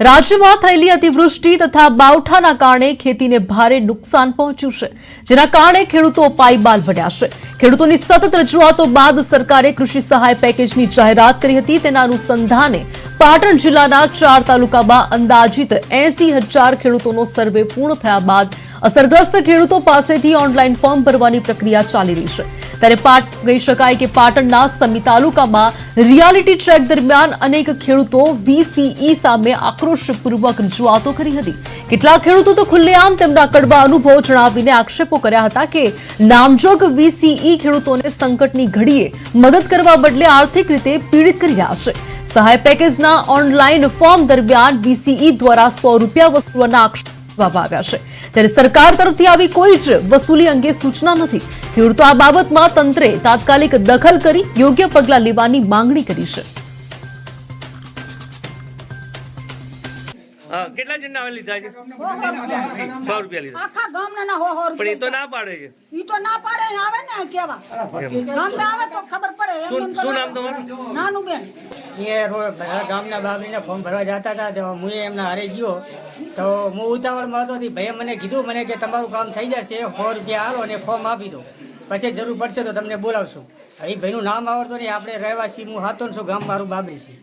રાજ્યમાં થયેલી અતિવૃષ્ટિ તથા બાવઠાના કારણે ખેતીને ભારે નુકસાન પહોંચ્યું છે, જેના કારણે ખેડૂતો પાયબાલ બન્યા છે. ખેડૂતોની સતત રજૂઆતો બાદ સરકારે કૃષિ સહાય પેકેજની જાહેરાત કરી હતી. તેના અનુસંધાને પાટણ જિલ્લાના ચાર તાલુકામાં અંદાજિત એસી હજાર ખેડૂતોનો સર્વે પૂર્ણ થયા બાદ અસરગ્રસ્ત ખેડૂતો પાસેથી ઓનલાઈન ફોર્મ ભરવાની પ્રક્રિયા ચાલી રહી છે. ત્યારે પાટ કહી શકાય કે પાટણના સમી તાલુકામાં રિયાલિટી ચેક દરમિયાન અનેક ખેડૂતો વીસીઈ સામે આક્રોશપૂર્વક રજૂઆતો કરી હતી. કેટલાક ખેડૂતો તો ખુલ્લેઆમ તેમના કડવા અનુભવો જણાવીને આક્ષેપો કર્યા હતા કે નામજોગ વીસીઈ ખેડૂતોને સંકટની ઘડીએ મદદ કરવા બદલે આર્થિક રીતે પીડિત કરી રહ્યા છે. સહાય પેકેજના ઓનલાઈન ફોર્મ દરમિયાન વીસીઈ દ્વારા સો રૂપિયા વસૂલવાના આક્ષેપ કરવામાં આવ્યા છે. જ્યારે સરકાર તરફથી આવી કોઈ જ વસૂલી અંગે સૂચના નથી ખેડૂતો આ બાબતમાં તંત્રે તાત્કાલિક દખલ કરી યોગ્ય પગલાં લેવાની માંગણી કરી છે. કેટલા આવે લીધા છે? સો રૂપિયા લીધા. આખા ગામના ના હો હો પણ એ તો ના પાડે છે. એ તો ના પાડે આવે ને કેવા? ગામ આવે તો શું નામ તમારું? નાનું બેન એ રોડ ગામના બાબરીને ફોર્મ ભરવા જતા હતા તો હું એમના હારે ગયો. તો હું ઉતાવળમાં હતો ભાઈએ મને કીધું મને કે તમારું કામ થઈ જશે સો રૂપિયા આવો અને ફોર્મ આપી દો. પછી જરૂર પડશે તો તમને બોલાવશું. એ ભાઈનું નામ આવડતું નહીં આપણે રહેવાસી હું હાથો છું ગામ મારું બાબરી છે.